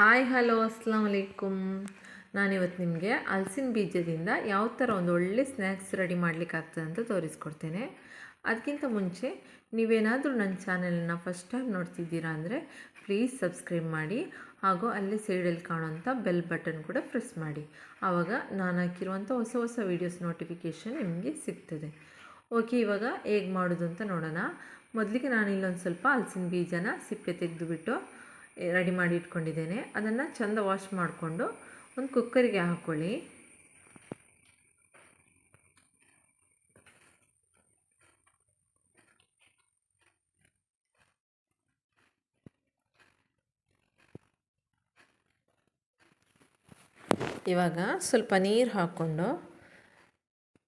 Hi, hello Assam ವಲೈಕುಮ್ ನಾನಿವತ್ತು ನಿಮಗೆ ಹಲಸಿನ ಬೀಜದಿಂದ ಯಾವ ಥರ ಒಂದು ಒಳ್ಳೆ ಸ್ನ್ಯಾಕ್ಸ್ ರೆಡಿ ಮಾಡಲಿಕ್ಕಾಗ್ತದೆ ಅಂತ ತೋರಿಸ್ಕೊಡ್ತೇನೆ. ಅದಕ್ಕಿಂತ ಮುಂಚೆ ನೀವೇನಾದರೂ ನನ್ನ ಚಾನೆಲನ್ನು ಫಸ್ಟ್ ಟೈಮ್ ನೋಡ್ತಿದ್ದೀರಾ ಅಂದರೆ ಪ್ಲೀಸ್ ಸಬ್ಸ್ಕ್ರೈಬ್ ಮಾಡಿ ಹಾಗೂ ಅಲ್ಲಿ ಸೈಡಲ್ಲಿ ಕಾಣುವಂಥ ಬೆಲ್ ಬಟನ್ ಕೂಡ ಪ್ರೆಸ್ ಮಾಡಿ. ಆವಾಗ ನಾನು ಹಾಕಿರುವಂಥ ಹೊಸ ಹೊಸ ವೀಡಿಯೋಸ್ ನೋಟಿಫಿಕೇಷನ್ ನಿಮಗೆ ಸಿಗ್ತದೆ. ಓಕೆ, ಇವಾಗ ಹೇಗೆ ಮಾಡೋದು ಅಂತ ನೋಡೋಣ. ಮೊದಲಿಗೆ ನಾನು ಇಲ್ಲೊಂದು ಸ್ವಲ್ಪ ಹಲಸಿನ ಬೀಜನ ಸಿಪ್ಪೆ ತೆಗೆದುಬಿಟ್ಟು ರೆಡಿ ಮಾಡಿ ಇಟ್ಕೊಂಡಿದ್ದೇನೆ. ಅದನ್ನು ಚೆಂದ ವಾಶ್ ಮಾಡಿಕೊಂಡು ಒಂದು ಕುಕ್ಕರಿಗೆ ಹಾಕ್ಕೊಳ್ಳಿ ಇವಾಗ ಸ್ವಲ್ಪ ನೀರು ಹಾಕ್ಕೊಂಡು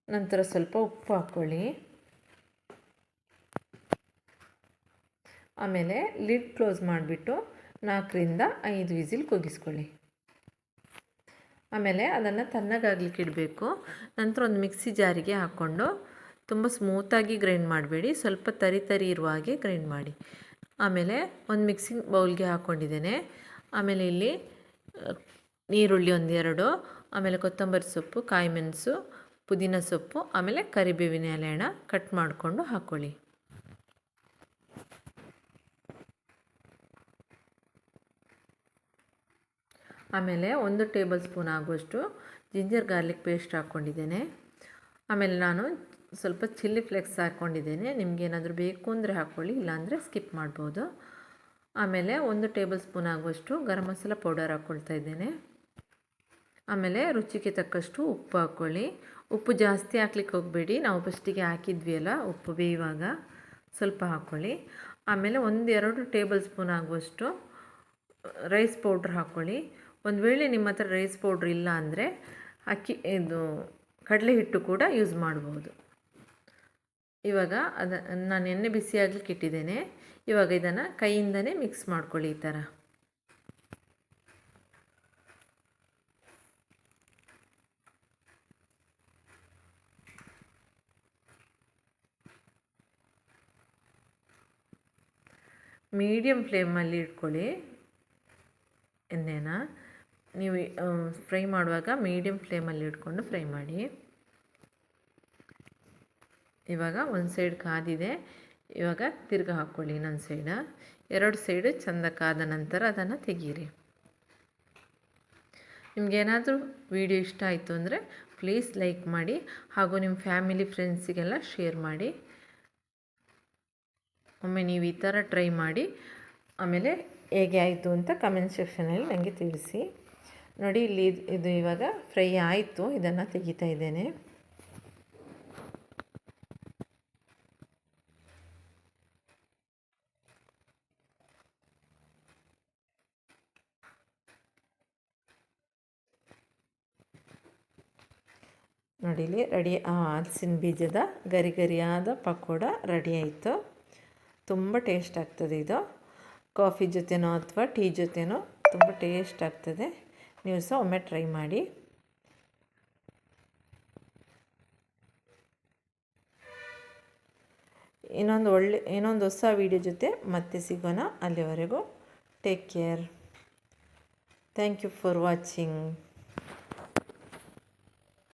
ನಂತರ ಸ್ವಲ್ಪ ಉಪ್ಪು ಹಾಕ್ಕೊಳ್ಳಿ ಆಮೇಲೆ ಲಿಡ್ ಕ್ಲೋಸ್ ಮಾಡಿಬಿಟ್ಟು ನಾಲ್ಕರಿಂದ ಐದು ವಿಸಿಲ್ ಕೂಗಿಸ್ಕೊಳ್ಳಿ ಆಮೇಲೆ ಅದನ್ನು ತಣ್ಣಗಾಗ್ಲಿಕ್ಕೆ ಇಡಬೇಕು. ನಂತರ ಒಂದು ಮಿಕ್ಸಿ ಜಾರಿಗೆ ಹಾಕ್ಕೊಂಡು ತುಂಬ ಸ್ಮೂತಾಗಿ ಗ್ರೈಂಡ್ ಮಾಡಬೇಡಿ. ಸ್ವಲ್ಪ ತರಿ ತರಿ ಇರುವ ಹಾಗೆ ಗ್ರೈಂಡ್ ಮಾಡಿ. ಆಮೇಲೆ ಒಂದು ಮಿಕ್ಸಿಂಗ್ ಬೌಲ್ಗೆ ಹಾಕ್ಕೊಂಡಿದ್ದೇನೆ. ಆಮೇಲೆ ಇಲ್ಲಿ ನೀರುಳ್ಳಿ ಒಂದೆರಡು, ಆಮೇಲೆ ಕೊತ್ತಂಬರಿ ಸೊಪ್ಪು ಕಾಯಿ ಮೆಣಸು ಪುದೀನ ಸೊಪ್ಪು, ಆಮೇಲೆ ಕರಿಬೇವಿನ ಎಲೆನ ಕಟ್ ಮಾಡಿಕೊಂಡು ಹಾಕ್ಕೊಳ್ಳಿ. ಆಮೇಲೆ ಒಂದು ಟೇಬಲ್ ಸ್ಪೂನ್ ಆಗುವಷ್ಟು ಜಿಂಜರ್ ಗಾರ್ಲಿಕ್ ಪೇಸ್ಟ್ ಹಾಕ್ಕೊಂಡಿದ್ದೇನೆ. ಆಮೇಲೆ ನಾನು ಸ್ವಲ್ಪ ಚಿಲ್ಲಿ ಫ್ಲೆಕ್ಸ್ ಹಾಕ್ಕೊಂಡಿದ್ದೇನೆ. ನಿಮ್ಗೆ ಏನಾದರೂ ಬೇಕು ಅಂದರೆ ಹಾಕ್ಕೊಳ್ಳಿ ಇಲ್ಲಾಂದರೆ ಸ್ಕಿಪ್ ಮಾಡ್ಬೋದು. ಆಮೇಲೆ ಒಂದು ಟೇಬಲ್ ಸ್ಪೂನ್ ಆಗುವಷ್ಟು ಗರಂ ಮಸಾಲ ಪೌಡರ್ ಹಾಕ್ಕೊಳ್ತಾ ಇದ್ದೇನೆ. ಆಮೇಲೆ ರುಚಿಗೆ ತಕ್ಕಷ್ಟು ಉಪ್ಪು ಹಾಕ್ಕೊಳ್ಳಿ ಉಪ್ಪು ಜಾಸ್ತಿ ಹಾಕ್ಲಿಕ್ಕೆ ಹೋಗಬೇಡಿ. ನಾವು ಫಸ್ಟಿಗೆ ಹಾಕಿದ್ವಿ ಅಲ್ಲ ಉಪ್ಪು ಬೇಯುವಾಗ ಸ್ವಲ್ಪ ಹಾಕ್ಕೊಳ್ಳಿ ಆಮೇಲೆ ಒಂದೆರಡು ಟೇಬಲ್ ಸ್ಪೂನ್ ಆಗುವಷ್ಟು ರೈಸ್ ಪೌಡ್ರ್ ಹಾಕ್ಕೊಳ್ಳಿ ಒಂದು ವೇಳೆ ನಿಮ್ಮ ಹತ್ರ ರೈಸ್ ಪೌಡ್ರ್ ಇಲ್ಲ ಅಂದರೆ ಅಕ್ಕಿ, ಇದು ಕಡಲೆ ಹಿಟ್ಟು ಕೂಡ ಯೂಸ್ ಮಾಡ್ಬೋದು. ಇವಾಗ ಅದ, ನಾನು ಎಣ್ಣೆ ಬಿಸಿ ಇಟ್ಟಿದ್ದೇನೆ. ಇವಾಗ ಇದನ್ನು ಕೈಯಿಂದನೇ ಮಿಕ್ಸ್ ಮಾಡ್ಕೊಳ್ಳಿ ಈ ಥರ ಮೀಡಿಯಮ್ ಫ್ಲೇಮಲ್ಲಿ ಇಟ್ಕೊಳ್ಳಿ ಎಣ್ಣೆನ. ನೀವು ಫ್ರೈ ಮಾಡುವಾಗ ಮೀಡಿಯಮ್ ಫ್ಲೇಮಲ್ಲಿ ಇಟ್ಕೊಂಡು ಫ್ರೈ ಮಾಡಿ. ಇವಾಗ ಒಂದು ಸೈಡ್ ಕಾದಿದೆ. ಇವಾಗ ತಿರ್ಗಿ ಹಾಕ್ಕೊಳ್ಳಿ ಇನ್ನೊಂದು ಸೈಡ ಎರಡು ಸೈಡು ಚೆಂದ ಕಾದ ನಂತರ ಅದನ್ನು ತೆಗೀರಿ. ನಿಮಗೇನಾದರೂ ವಿಡಿಯೋ ಇಷ್ಟ ಆಯಿತು ಅಂದರೆ ಪ್ಲೀಸ್ ಲೈಕ್ ಮಾಡಿ ಹಾಗೂ ನಿಮ್ಮ ಫ್ಯಾಮಿಲಿ ಫ್ರೆಂಡ್ಸಿಗೆಲ್ಲ ಶೇರ್ ಮಾಡಿ. ಒಮ್ಮೆ ನೀವು ಈ ಥರ ಟ್ರೈ ಮಾಡಿ. ಆಮೇಲೆ ಹೇಗೆ ಆಯಿತು ಅಂತ ಕಮೆಂಟ್ ಸೆಕ್ಷನಲ್ಲಿ ನನಗೆ ತಿಳಿಸಿ. ನೋಡಿ, ಇಲ್ಲಿ ಇದು ಇವಾಗ ಫ್ರೈ ಆಯಿತು. ಇದನ್ನು ತೆಗಿತಾ ಇದ್ದೇನೆ. ಇಲ್ಲಿ ರೆಡಿ ಹಲಸಿನ ಬೀಜದ ಗರಿ ಗರಿಯಾದ ಪಕೋಡ ರೆಡಿ ಆಯಿತು. ತುಂಬ ಟೇಸ್ಟ್ ಆಗ್ತದೆ ಇದು. ಕಾಫಿ ಜೊತೆನೋ ಅಥವಾ ಟೀ ಜೊತೆನೋ ತುಂಬ ಟೇಸ್ಟ್ ಆಗ್ತದೆ. ನೀವು ಸಹ ಒಮ್ಮೆ ಟ್ರೈ ಮಾಡಿ. ಇನ್ನೊಂದು ಒಳ್ಳೆ, ಇನ್ನೊಂದು ಹೊಸ ವೀಡಿಯೋ ಜೊತೆ ಮತ್ತೆ ಸಿಗೋಣ ಅಲ್ಲಿವರೆಗೂ. Take care thank you for watching